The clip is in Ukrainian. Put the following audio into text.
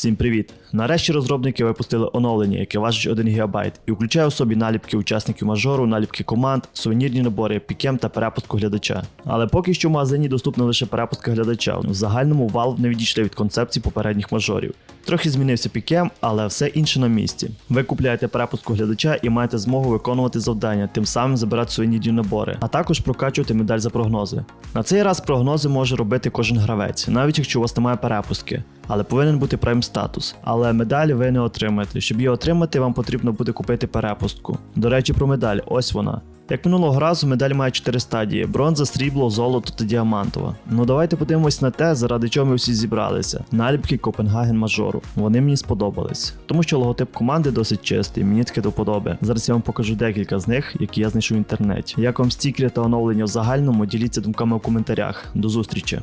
Всім привіт! Нарешті розробники випустили оновлення, яке важить 1 ГБ і включає у собі наліпки учасників мажору, наліпки команд, сувенірні набори, пікем та перепустку глядача. Але поки що в магазині доступна лише перепустка глядача. В загальному Valve не відійшли від концепції попередніх мажорів. Трохи змінився пікем, але все інше на місці. Ви купляєте перепустку глядача і маєте змогу виконувати завдання, тим самим забирати сувенірні набори, а також прокачувати медаль за прогнози. На цей раз прогнози може робити кожен гравець, навіть якщо у вас немає перепустки, але повинен бути прайм статус. Але медалі ви не отримаєте. Щоб її отримати, вам потрібно буде купити перепустку. До речі, про медаль, ось вона. Як минулого разу, медаль має 4 стадії: бронза, срібло, золото та діамантова. Ну давайте подивимось на те, заради чого ми всі зібралися. Наліпки Копенгаген Мажору. Вони мені сподобались, тому що логотип команди досить чистий, мені таке до подоби. Зараз я вам покажу декілька з них, які я знайшов в інтернеті. Як вам стікери та оновлення в загальному, діліться думками в коментарях. До зустрічі!